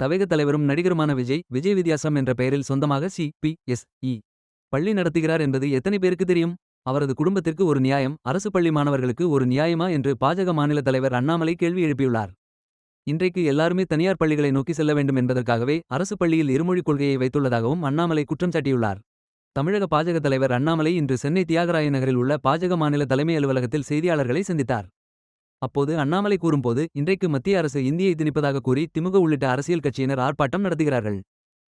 தவேக தலைவரும் நடிகருமான விஜய் விஜய் வித்யாசம் என்ற பெயரில் சொந்தமாக சி. பி. எஸ். இ. பள்ளி நடத்துகிறார் என்பது எத்தனை பேருக்கு தெரியும்? அவரது குடும்பத்திற்கு ஒரு நியாயம் அரசு பள்ளி மாணவர்களுக்கு ஒரு நியாயமா என்று பாஜக மாநில தலைவர் அண்ணாமலை கேள்வி எழுப்பியுள்ளார். இன்றைக்கு எல்லாருமே தனியார் பள்ளிகளை நோக்கி செல்ல வேண்டும் என்பதற்காகவே அரசு பள்ளியில் இருமொழிக் கொள்கையை வைத்துள்ளதாகவும் அண்ணாமலை குற்றம் சாட்டியுள்ளார். தமிழக பாஜக தலைவர் அண்ணாமலை இன்று சென்னை தியாகராய நகரில் உள்ள பாஜக மாநில தலைமை அலுவலகத்தில் செய்தியாளர்களை சந்தித்தார். அப்போது அண்ணாமலை கூறும்போது இன்றைக்கு மத்திய அரசு இந்தியை திணிப்பதாக கூறி திமுக உள்ளிட்ட அரசியல் கட்சியினர் ஆர்ப்பாட்டம் நடத்துகிறார்கள்.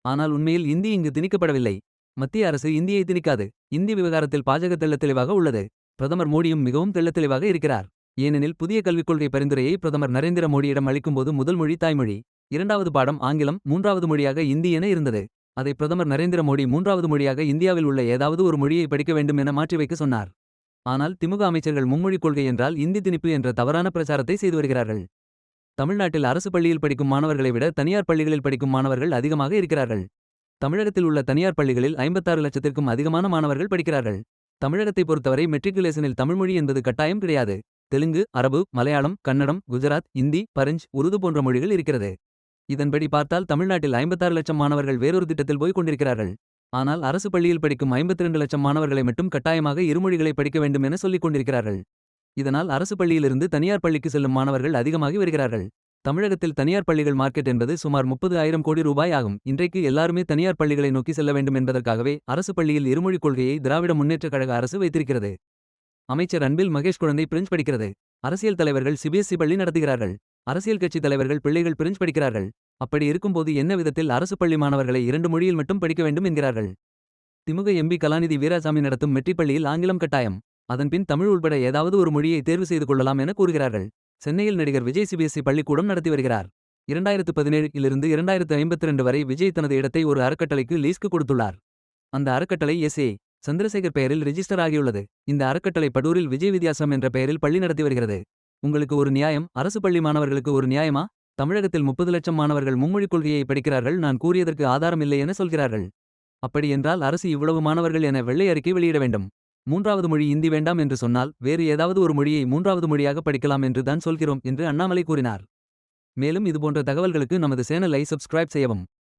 ஆனால் உண்மையில் இந்தி இங்கு திணிக்கப்படவில்லை. மத்திய அரசு இந்தியை திணிக்காது. இந்தி விவகாரத்தில் பாஜக தெள்ள தெளிவாக உள்ளது. பிரதமர் மோடியும் மிகவும் தெள்ளத்தெளிவாக இருக்கிறார். ஏனெனில் புதிய கல்விக் கொள்கை பரிந்துரையை பிரதமர் நரேந்திர மோடியிடம் அளிக்கும்போது முதல் மொழி தாய்மொழி. இரண்டாவது பாடம் ஆங்கிலம் மூன்றாவது மொழியாக இந்தி என இருந்தது. அதை பிரதமர் நரேந்திர மோடி மூன்றாவது மொழியாக இந்தியாவில் உள்ள ஏதாவது ஒரு மொழியை படிக்க வேண்டும் என மாற்றி வைக்க சொன்னார். ஆனால் திமுக அமைச்சர்கள் மும்மொழிக் கொள்கை என்றால் இந்தி திணிப்பு என்ற தவறான பிரச்சாரத்தை செய்து வருகிறார்கள். தமிழ்நாட்டில் அரசு பள்ளியில் படிக்கும் மாணவர்களை விட தனியார் பள்ளிகளில் படிக்கும் மாணவர்கள் அதிகமாக இருக்கிறார்கள். தமிழகத்தில் உள்ள தனியார் பள்ளிகளில் ஐம்பத்தாறு லட்சத்திற்கும் அதிகமான மாணவர்கள் படிக்கிறார்கள். தமிழகத்தை பொறுத்தவரை மெட்ரிகுலேஷனில் தமிழ்மொழி என்பது கட்டாயம் கிடையாது. தெலுங்கு அரபு மலையாளம் கன்னடம் குஜராத் இந்தி பரஞ்ச் உருது போன்ற மொழிகள் இருக்கிறது. இதன்படி பார்த்தால் தமிழ்நாட்டில் ஐம்பத்தாறு லட்சம் மாணவர்கள் வேறொரு திட்டத்தில் போய்க் கொண்டிருக்கிறார்கள். ஆனால் அரசு பள்ளியில் படிக்கும் 52 லட்சம் மாணவர்களை மட்டும் கட்டாயமாக இருமொழிகளை படிக்க வேண்டும் என சொல்லிக் கொண்டிருக்கிறார்கள். இதனால் அரசு பள்ளியிலிருந்து தனியார் பள்ளிக்கு செல்லும் மாணவர்கள் அதிகமாகி வருகிறார்கள். தமிழகத்தில் தனியார் பள்ளிகள் மார்க்கெட் என்பது சுமார் முப்பது ஆயிரம் கோடி ரூபாய் ஆகும். இன்றைக்கு எல்லாருமே தனியார் பள்ளிகளை நோக்கி செல்ல வேண்டும் என்பதற்காகவே அரசு பள்ளியில் இருமொழிக் கொள்கையை திராவிட முன்னேற்றக் கழக அரசு வைத்திருக்கிறது. அமைச்சர் அன்பில் மகேஷ் குழந்தை பிரெஞ்சு படிக்கிறது. அரசியல் தலைவர்கள் சிபிஎஸ்இ பள்ளி நடத்துகிறார்கள். அரசியல் கட்சி தலைவர்கள் பிள்ளைகள் பிரெஞ்சு படிக்கிறார்கள். அப்படி இருக்கும்போது என்ன விதத்தில் அரசு பள்ளி மாணவர்களை இரண்டு மொழியில் மட்டும் படிக்க வேண்டும் என்கிறார்கள்? திமுக எம்பி கலாநிதி வீராசாமி நடத்தும் மெட்ரிப்பள்ளியில் ஆங்கிலம் கட்டாயம். அதன்பின் தமிழ் உள்பட ஏதாவது ஒரு மொழியை தேர்வு செய்து கொள்ளலாம் என கூறுகிறார்கள். சென்னையில் நடிகர் விஜய் சிபிஎஸ்இ பள்ளிக்கூடம் நடத்தி வருகிறார். இரண்டாயிரத்து பதினேழிலிருந்து இரண்டாயிரத்து ஐம்பத்தி ரெண்டு வரை விஜய் தனது இடத்தை ஒரு அறக்கட்டளைக்கு லீஸ்க்கு கொடுத்துள்ளார். அந்த அறக்கட்டளை எஸ். ஏ. சந்திரசேகர் பெயரில் ரிஜிஸ்டர் ஆகியுள்ளது. இந்த அறக்கட்டளை படூரில் விஜய் வித்யாசம் என்ற பெயரில் பள்ளி நடத்தி வருகிறது. உங்களுக்கு ஒரு நியாயம்? அரசு பள்ளி மாணவர்களுக்கு ஒரு நியாயமா? தமிழகத்தில் முப்பது லட்சம் மாணவர்கள் மும்மொழிக் கொள்கையை படிக்கிறார்கள் நான் கூறியதற்கு ஆதாரம் இல்லை என சொல்கிறார்கள். அப்படியென்றால் அரசு இவ்வளவு மாணவர்கள் என வெள்ளை அறிக்கை வெளியிட வேண்டும். மூன்றாவது மொழி இந்தி வேண்டாம் என்று சொன்னால் வேறு ஏதாவது ஒரு மொழியை மூன்றாவது மொழியாக படிக்கலாம் என்று தான் சொல்கிறோம் என்று அண்ணாமலை கூறினார். மேலும் இதுபோன்ற தகவல்களுக்கு நமது சேனலை சப்ஸ்கிரைப் செய்யவும்.